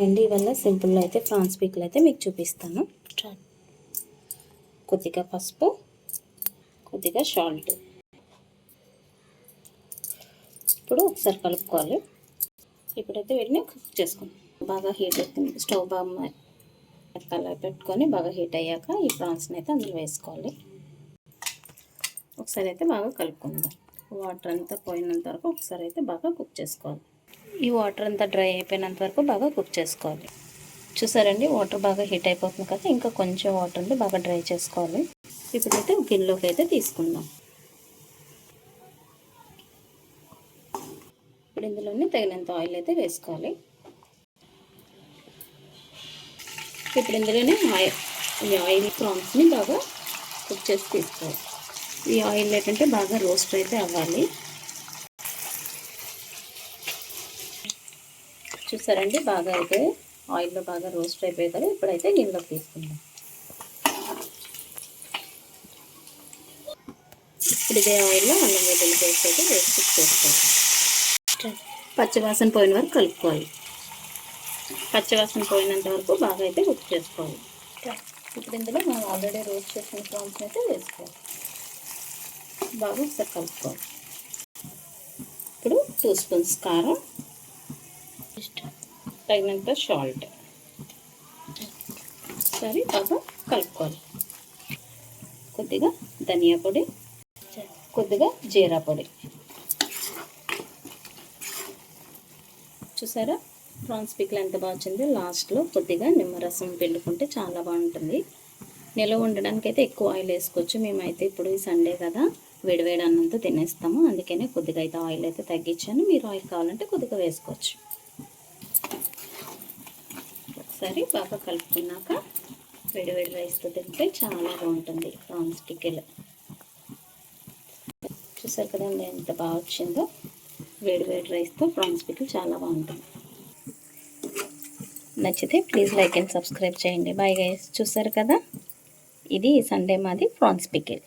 And ఇవల్ల సింపుల్లో అయితే France పీకులు అయితే మీకు చూపిస్తాను. కొద్దిగా పసుపు కొద్దిగా సాల్ట్. ఇప్పుడు ఒకసారి కలుపుకోవాలి. ఇప్పుడైతే వీటిని కుక్ చేసుకుందాం. బాగా హీట్ అవుతుంది. స్టవ్ బాగా కలర్ పెట్టుకొని బాగా హీట్ అయ్యాక ఈ ప్రాన్స్ని అయితే అందులో వేసుకోవాలి. ఒకసారి అయితే బాగా కలుపుకుందాం. వాటర్ అంతా పోయినంత వరకు ఒకసారి అయితే బాగా కుక్ చేసుకోవాలి. ఈ వాటర్ అంతా డ్రై అయిపోయినంత వరకు బాగా కుక్ చేసుకోవాలి. చూసారండి? వాటర్ బాగా హీట్ అయిపోతుంది కదా ఇంకా కొంచెం వాటర్ బాగా డ్రై చేసుకోవాలి. ఇప్పుడైతే గిన్నెలోకి అయితే తీసుకుందాం. ఇప్పుడు ఇందులోనే తగినంత ఆయిల్ అయితే వేసుకోవాలి. ఇప్పుడు ఇందులోనే ఆయిల్ ఈ ఆయిల్ ప్రాన్స్ని బాగా కుక్ చేసి తీసుకోవాలి. ఈ ఆయిల్ ఏంటంటే బాగా రోస్ట్ అయితే అవ్వాలి. చూసారండి బాగా అయితే ఆయిల్లో బాగా రోస్ట్ అయిపోయి కదా ఇప్పుడైతే గిన్నెలోకి తీసుకుందాం. ఇప్పుడు ఇదే ఆయిల్లో అల్లం వెల్లుల్లి పేస్ట్ అయితే వేస్ట్ చేసుకోవాలి. పచ్చివాసన పోయిన వరకు కలుపుకోవాలి. పచ్చివాసన పోయినంత వరకు బాగా అయితే కుక్ చేసుకోవాలి. ఇప్పుడు ఇందులో మనం ఆల్రెడీ రోస్ట్ చేసిన ప్రాన్స్ అయితే వేసుకోవాలి. బాగా ఒకసారి కలుపుకోవాలి. ఇప్పుడు టూ స్పూన్స్ కారం తగినంత సాల్ట్ సరే బాగా కలుపుకోవాలి. కొద్దిగా ధనియా పొడి కొద్దిగా జీరా పొడి. చూసారా? ప్రాన్స్ పిక్లు ఎంత బాగా వచ్చింది లాస్ట్లో కొద్దిగా నిమ్మరసం పిండుకుంటే చాలా బాగుంటుంది. నిల్వ ఉండడానికి అయితే ఎక్కువ ఆయిల్ వేసుకోవచ్చు. మేమైతే ఇప్పుడు ఈ సండే కదా వేడివేడి అన్నంతో తినేస్తాము. అందుకనే కొద్దిగా అయితే ఆయిల్ అయితే తగ్గించాను. మీరు ఆయిల్ కావాలంటే కొద్దిగా వేసుకోవచ్చు. ఒకసారి బాగా కలుపుకున్నాక వేడివేడి రైస్తో తింటే చాలా బాగుంటుంది ప్రాన్స్ పికిల్ చూసారు కదండి ఎంత బాగా వచ్చిందో? వేడివేడి రైస్తో ప్రాన్స్ పికిల్ చాలా బాగుంటుంది. నచ్చితే ప్లీజ్ లైక్ అండ్ సబ్స్క్రైబ్ చేయండి. బాయ్ గైస్ చూసారు కదా? ఇది సండే మాది ప్రాన్స్ పికిల్